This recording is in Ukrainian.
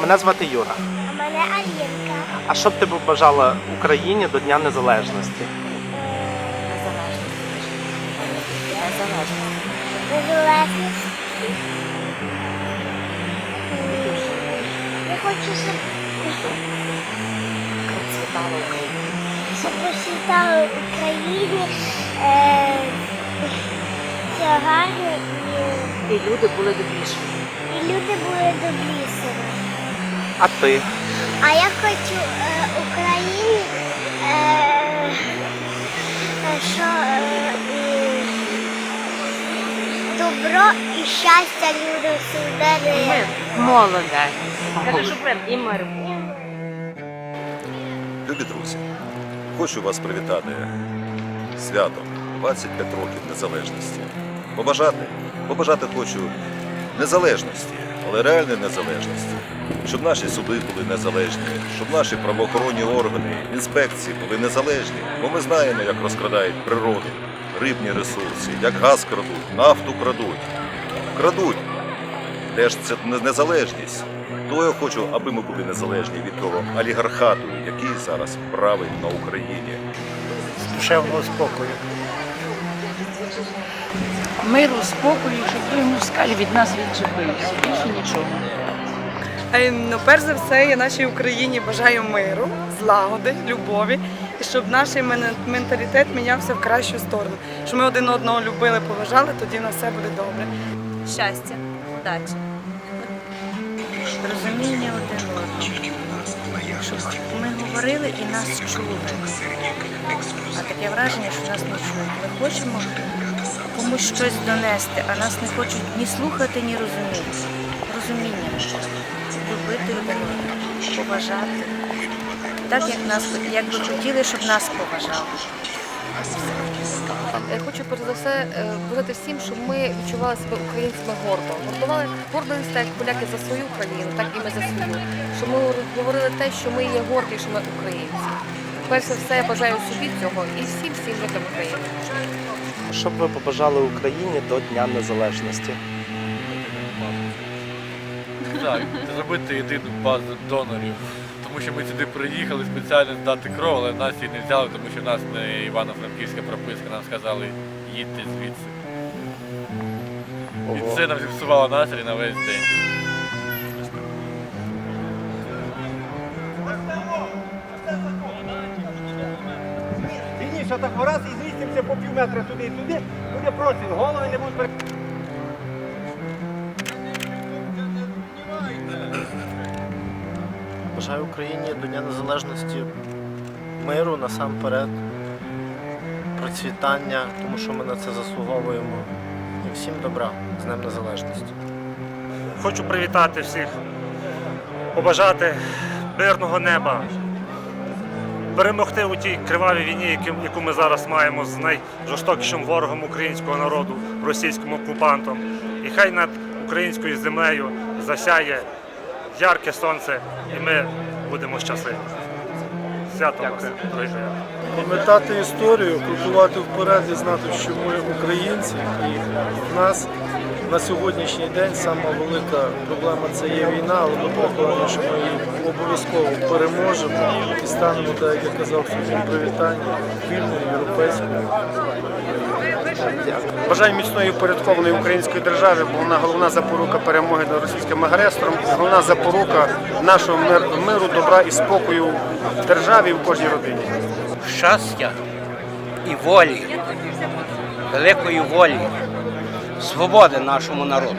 Мене звати Юра. А мене Алінка. А що б ти побажала Україні до Дня Незалежності? Незалежність. Я хочу, щоб, щоб посвітали Україні е, все гарно і, І люди були добріші. і люди були добрішими. А ти? А я хочу е, Україні, е, е, що е, добро і щастя люди всюди. Мир. Молодець. Каже, що прям і мир. Любі друзі, хочу вас привітати святом 25 років незалежності. Побажати, побажати хочу незалежності, але реальної незалежності. Щоб наші суди були незалежні, щоб наші правоохоронні органи, інспекції були незалежні, бо ми знаємо, як розкрадають природу, рибні ресурси, як газ крадуть, нафту крадуть. Крадуть. Де ж це незалежність? То я хочу, аби ми були незалежні від того олігархату, який зараз править на Україні. душевного спокою. Миру, спокою, щоб той москаль від нас відчепився. Більше нічого. Е, Ну, перш за все, я нашій Україні бажаю миру, злагоди, любові, і щоб наш менталітет мінявся в кращу сторону. Щоб ми один одного любили, поважали, тоді на все буде добре. Щастя, удачі. Розуміння один одного. Щоб ми говорили і нас чули. А таке враження, що нас не чують. Ми хочемо комусь щось донести, а нас не хочуть ні слухати, ні розуміти. Розуміння. Любити один одного, поважати. Так, як нас як би хотіли, щоб нас поважали. Я хочу перш за все е, бажати всім, щоб ми відчували себе українцями гордо. Гордували гордо не так, як поляки за свою країну, так і ми за свою. Щоб ми говорили те, що ми є горді, що ми українці. Перш за все, я бажаю собі цього і всім всім жителям України. Що б ви побажали Україні до Дня Незалежності? Так, зробити єдину базу донорів. Тому що ми сюди приїхали спеціально здати кров, але нас її не взяли, тому що в нас не Івано-Франківська прописка, нам сказали, їдьте звідси. І це нам зіпсувало настрій на весь день. Вільніше так раз і змістимося по пів метра туди і туди, буде простір, голови не будуть Бажаю Україні до Дня Незалежності миру насамперед, процвітання, тому що ми на це заслуговуємо. І всім добра з Днем Незалежності. Хочу привітати всіх, побажати мирного неба, перемогти у тій кривавій війні, яку- ми зараз маємо з найжорстокішим ворогом українського народу, російським окупантом. І хай над українською землею засяє ярке сонце, і ми будемо щасливі. Свято. Пам'ятати історію, крокувати вперед і знати, що ми українці, і в нас на сьогоднішній день сама велика проблема це є війна, але ми переконані, що ми її обов'язково переможемо і станемо, так як я казав в своєму привітанні, вільною європейською. Бажаю міцної упорядкованої української держави, бо вона головна запорука перемоги над російським агресором, головна запорука нашого миру, добра і спокою в державі в кожній родині. Щастя і волі, великої волі, свободи нашому народу.